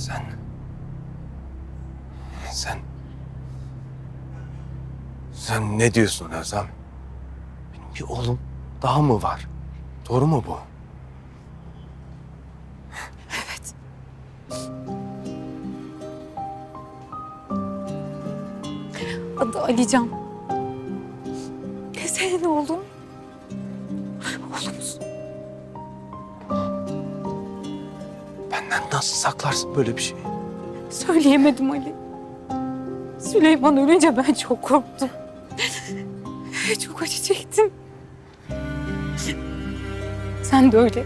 Sen... Sen... Sen ne diyorsun Özlem? Benim bir oğlum daha mı var? Doğru mu bu? Evet. Adı Alican. Nasıl saklarsın böyle bir şeyi? Söyleyemedim Ali. Süleyman ölünce ben çok korktum. Çok acı çektim. Sen de öyle.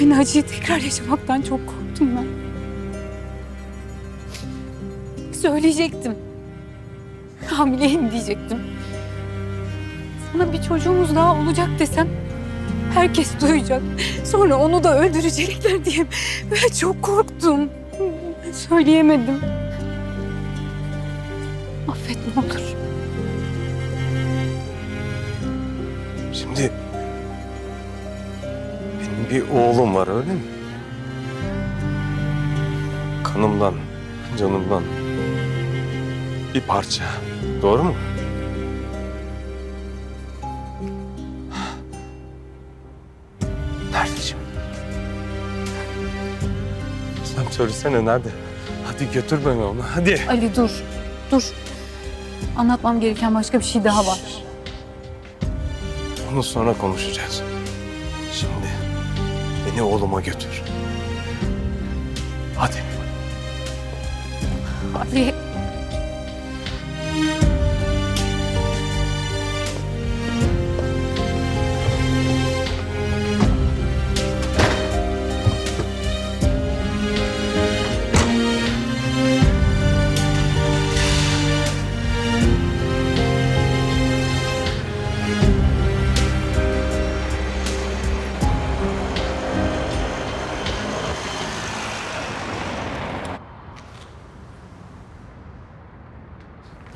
Aynı acıyı tekrar yaşamaktan çok korktum ben. Söyleyecektim. Hamileyim diyecektim. Sana bir çocuğumuz daha olacak desem herkes duyacak. Sonra onu da öldürecekler diye ben çok korktum. Söyleyemedim. Affet ne olur. Şimdi... Benim bir oğlum var öyle mi? Kanımdan, canımdan bir parça. Doğru mu? Söylesene nerede? Hadi götür beni ona hadi. Ali dur. Dur. Anlatmam gereken başka bir şey daha var. Onu sonra konuşacağız. Şimdi beni oğluma götür. Hadi. Ali.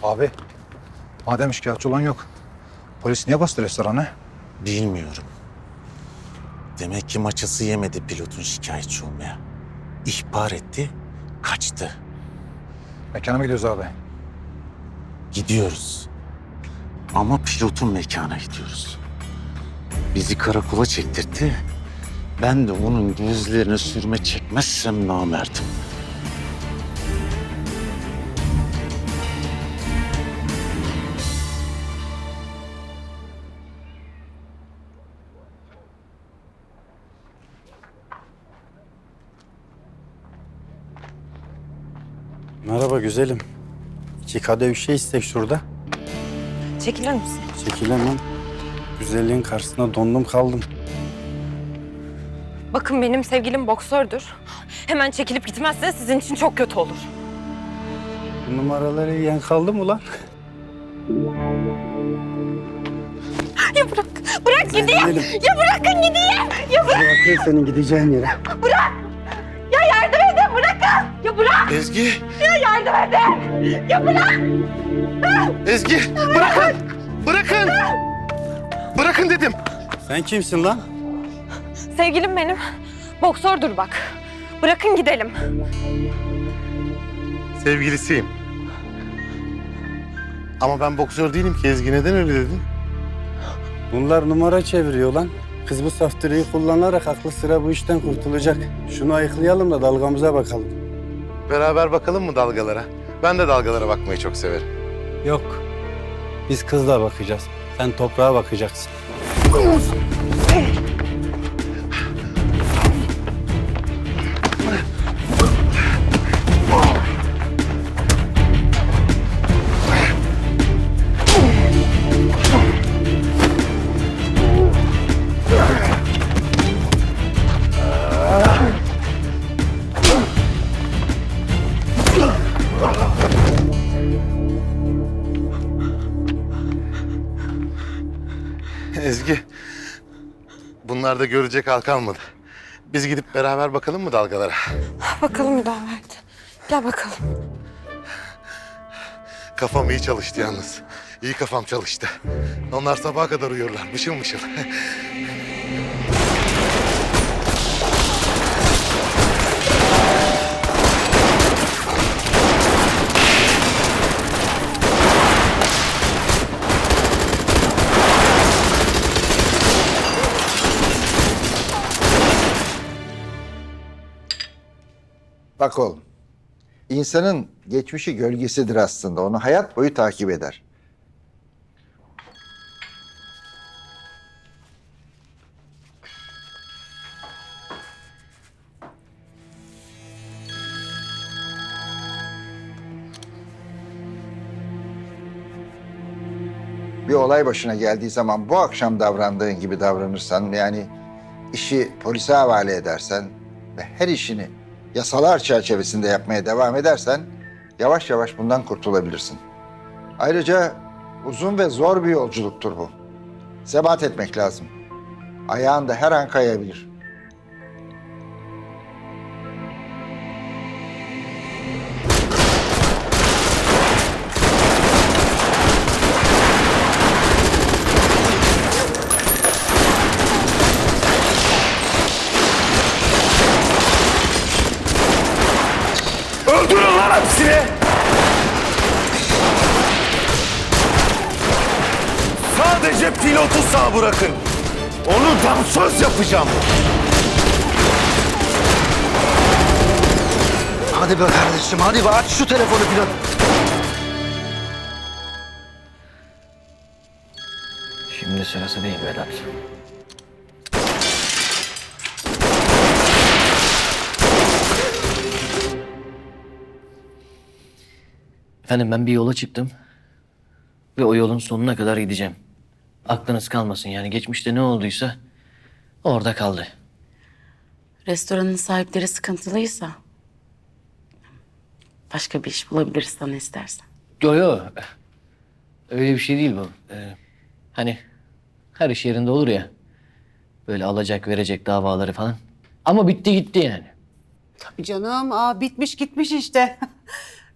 Abi, madem şikayetçi olan yok, polis niye bastı restorana? Bilmiyorum. Demek ki maçası yemedi pilotun şikayetçi olmaya. İhbar etti, kaçtı. Mekana mı gidiyoruz abi? Gidiyoruz. Ama pilotun mekana gidiyoruz. Bizi karakola çektirdi. Ben de onun gözlerine sürme çekmezsem namerdim. Merhaba güzelim. İki kadeh bir şey istek şurada. Çekilir misin? Çekilemem. Güzelliğin karşısında dondum kaldım. Bakın benim sevgilim boksördür. Hemen çekilip gitmezse sizin için çok kötü olur. Bu numaraları yiyen kaldı mı lan? Ya bırak, bırak gideyim. Gidelim. Ya bırakın gideyim. Ya bırak, Bırakın senin gideceğin yere. ya yardım edin, bırakın. Ya bırak, Ezgi! Ya yardım edin. Ya bırak. Ezgi! Bırakın! Bırakın! Bırakın dedim. Sen kimsin lan? Sevgilim benim. Boksördür bak. Bırakın gidelim. Sevgilisiyim. Ama ben boksör değilim ki Ezgi. Neden öyle dedin? Bunlar numara çeviriyor lan. Kız bu saftirayı kullanarak aklı sıra bu işten kurtulacak. Şunu ayıklayalım da dalgamıza bakalım. Beraber bakalım mı dalgalara? Ben de dalgalara bakmayı çok severim. Yok. Biz kızla bakacağız. Sen toprağa bakacaksın. Ezgi, bunlarda görecek hal kalmadı. Biz gidip beraber bakalım mı dalgalara? Bakalım müdamet. Gel bakalım. Kafam iyi çalıştı yalnız. İyi kafam çalıştı. Onlar sabaha kadar uyuyorlar, mışıl mışıl. Bak oğlum. insanın geçmişi gölgesidir aslında. Onu hayat boyu takip eder. Bir olay başına geldiği zaman bu akşam davrandığın gibi davranırsan yani işi polise havale edersen ve her işini yasalar çerçevesinde yapmaya devam edersen yavaş yavaş bundan kurtulabilirsin. Ayrıca uzun ve zor bir yolculuktur bu. Sebat etmek lazım. Ayağın da her an kayabilir. Sadece pilotu sağ bırakın. Onu dansöz yapacağım. Hadi be kardeşim hadi be aç şu telefonu pilot. Şimdi sırası değil Vedat. Efendim ben bir yola çıktım. Ve o yolun sonuna kadar gideceğim. Aklınız kalmasın yani geçmişte ne olduysa orada kaldı. Restoranın sahipleri sıkıntılıysa başka bir iş bulabiliriz sana istersen. Yo yo. Öyle bir şey değil bu. Ee, hani her iş yerinde olur ya. Böyle alacak verecek davaları falan. Ama bitti gitti yani. Canım, aa, bitmiş gitmiş işte.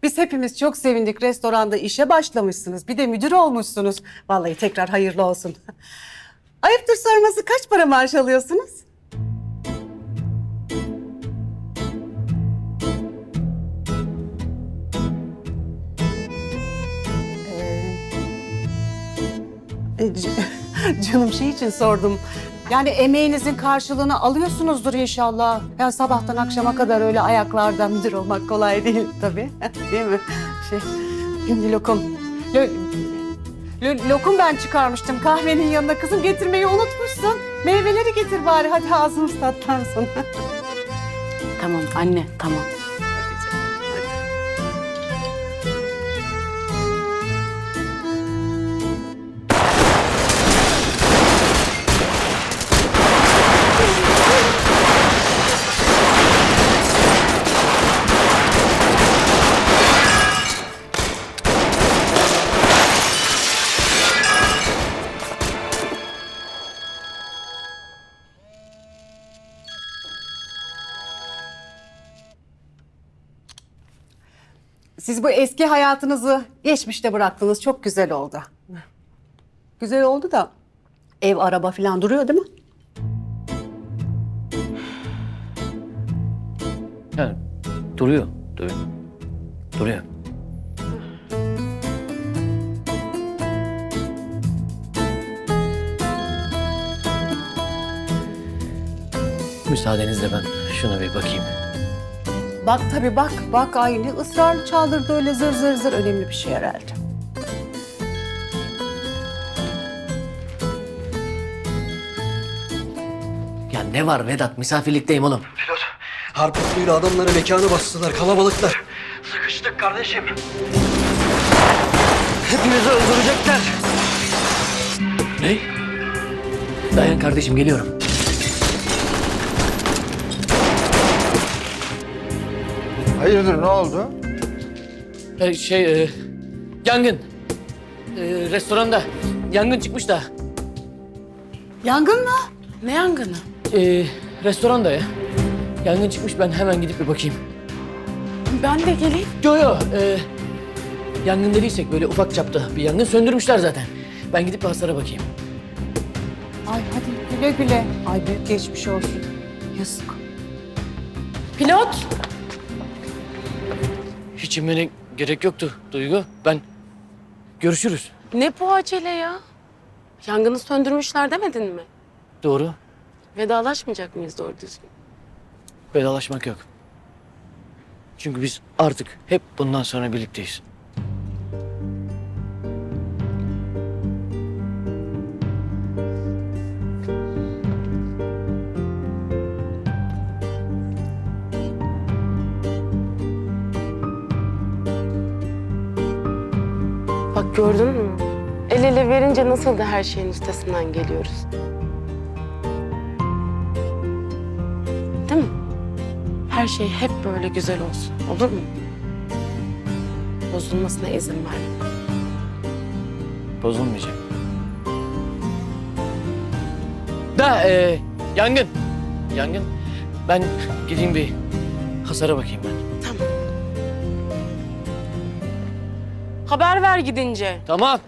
Biz hepimiz çok sevindik restoranda işe başlamışsınız. Bir de müdür olmuşsunuz. Vallahi tekrar hayırlı olsun. Ayıptır sorması kaç para maaş alıyorsunuz? Ee, e, Canım şey için sordum. Yani emeğinizin karşılığını alıyorsunuzdur inşallah. Yani sabahtan akşama kadar öyle ayaklarda müdür olmak kolay değil tabii. değil mi? Şey, lokum. Lo, lo- lokum ben çıkarmıştım kahvenin yanına kızım getirmeyi unutmuşsun. Meyveleri getir bari hadi ağzımız tatlansın. Tamam anne tamam. Siz bu eski hayatınızı geçmişte bıraktınız. Çok güzel oldu. Güzel oldu da ev, araba falan duruyor değil mi? Yani duruyor tabii. Duruyor. Müsaadenizle ben şuna bir bakayım. Bak tabii bak, bak aynı ısrarlı çaldırdı öyle zır zır zır önemli bir şey herhalde. Ya ne var Vedat? Misafirlikteyim oğlum. Pilot, harp usulüyle adamları mekanı bastılar, kalabalıklar. Sıkıştık kardeşim. Hepimizi öldürecekler. Ne? Dayan kardeşim geliyorum. Hayırdır ne oldu? Ee, şey, e, yangın. Ee, restoranda yangın çıkmış da. Yangın mı? Ne yangını? Ee, restoranda ya. Yangın çıkmış ben hemen gidip bir bakayım. Ben de geleyim. Yo yo. e, yangın dediysek böyle ufak çapta bir yangın söndürmüşler zaten. Ben gidip bir hasara bakayım. Ay hadi güle güle. Ay büyük geçmiş olsun. Yazık. Pilot. Hiç inmene gerek yoktu Duygu. Ben görüşürüz. Ne bu acele ya? Yangını söndürmüşler demedin mi? Doğru. Vedalaşmayacak mıyız doğru düzgün? Vedalaşmak yok. Çünkü biz artık hep bundan sonra birlikteyiz. Gördün mü? El ele verince nasıl da her şeyin üstesinden geliyoruz. Değil mi? Her şey hep böyle güzel olsun. Olur mu? Bozulmasına izin verme. Bozulmayacak. Da e, yangın. Yangın. Ben gideyim bir hasara bakayım ben. Haber ver gidince. Tamam.